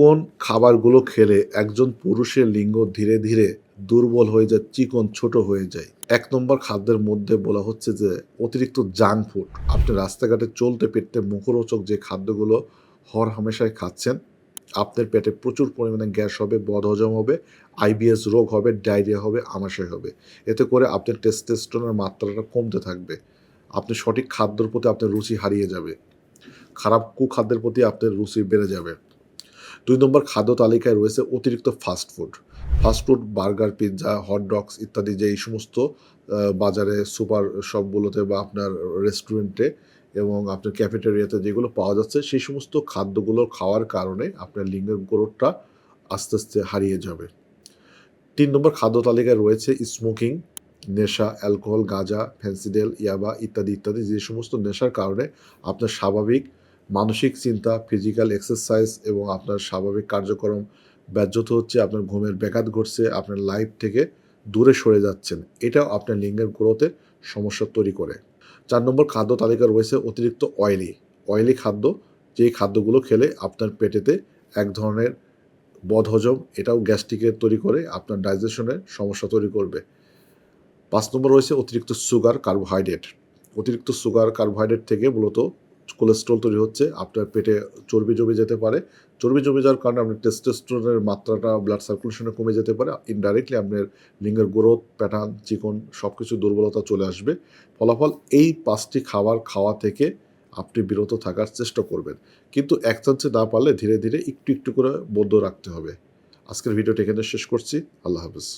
কোন খাবারগুলো খেলে একজন পুরুষের লিঙ্গ ধীরে ধীরে দুর্বল হয়ে যায়, চিকন, ছোট হয়ে যায়? এক নম্বর খাদ্যের মধ্যে বলা হচ্ছে যে অতিরিক্ত জাঙ্ক ফুড। আপনি রাস্তাঘাটে চলতে পেটতে মুখরোচক যে খাদ্যগুলো হর হামেশায় খাচ্ছেন, আপনার পেটে প্রচুর পরিমাণে গ্যাস হবে, বদহজম হবে, আইবিএস রোগ হবে, ডায়রিয়া হবে, আমাশয় হবে। এতে করে আপনার টেস্টোস্টেরনের মাত্রাটা কমতে থাকবে। আপনি সঠিক খাদ্যের প্রতি আপনার রুচি হারিয়ে যাবে। খারাপ কুখাদ্যের প্রতি আপনার রুচি বেড়ে যাবে। দুই নম্বর খাদ্য তালিকায় রয়েছে অতিরিক্ত fast food fast food burger pizza hot dogs ইত্যাদি যে এই সমস্ত বাজারে সুপার শপগুলোতে বা আপনার রেস্টুরেন্টে এবং আপনার ক্যাফেটেরিয়াতে যেগুলো পাওয়া যাচ্ছে, সেই সমস্ত খাদ্যগুলো খাওয়ার কারণে আপনার লিঙ্গের গ্রোথটা আস্তে আস্তে হারিয়ে যাবে। তিন নম্বর খাদ্য তালিকায় রয়েছে স্মোকিং নেশা অ্যালকোহল গাঁজা ফ্যান্সিডেল ইয়াবা ইত্যাদি ইত্যাদি যে সমস্ত নেশার কারণে আপনার স্বাভাবিক মানসিক চিন্তা ফিজিক্যাল এক্সারসাইজ এবং আপনার স্বাভাবিক কার্যক্রম ব্যাহত হচ্ছে, আপনার ঘুমের ব্যাঘাত ঘটছে, আপনার লাইফ থেকে দূরে সরে যাচ্ছেন। এটাও আপনার লিঙ্গের গ্রোথে সমস্যা তৈরি করে। চার নম্বর খাদ্য তালিকা রয়েছে অতিরিক্ত অয়েলি অয়েলি খাদ্য, যেই খাদ্যগুলো খেলে আপনার পেটেতে এক ধরনের বদহজম, এটাও গ্যাস্ট্রিকের তৈরি করে আপনার ডাইজেশনের সমস্যা তৈরি করবে। পাঁচ নম্বর রয়েছে অতিরিক্ত সুগার কার্বোহাইড্রেট অতিরিক্ত সুগার কার্বোহাইড্রেট থেকে মূলত কোলেস্ট্রল তৈরি হচ্ছে, আপনার পেটে চর্বি জমে যেতে পারে। চর্বি জমে যাওয়ার কারণে আপনার টেস্টোস্টেরনের মাত্রাটা ব্লাড সার্কুলেশনে কমে যেতে পারে। ইনডাইরেক্টলি আপনার লিঙ্গের গ্রোথ প্যাটার্ন চিকন সব কিছু দুর্বলতা চলে আসবে। ফলাফল এই পাঁচটি খাবার খাওয়া থেকে আপনি বিরত থাকার চেষ্টা করবেন। কিন্তু এক চান্সে না পারলে ধীরে ধীরে একটু একটু করে বদ্ধ রাখতে হবে। আজকের ভিডিওটি এখানে শেষ করছি। আল্লাহ হাফিজ।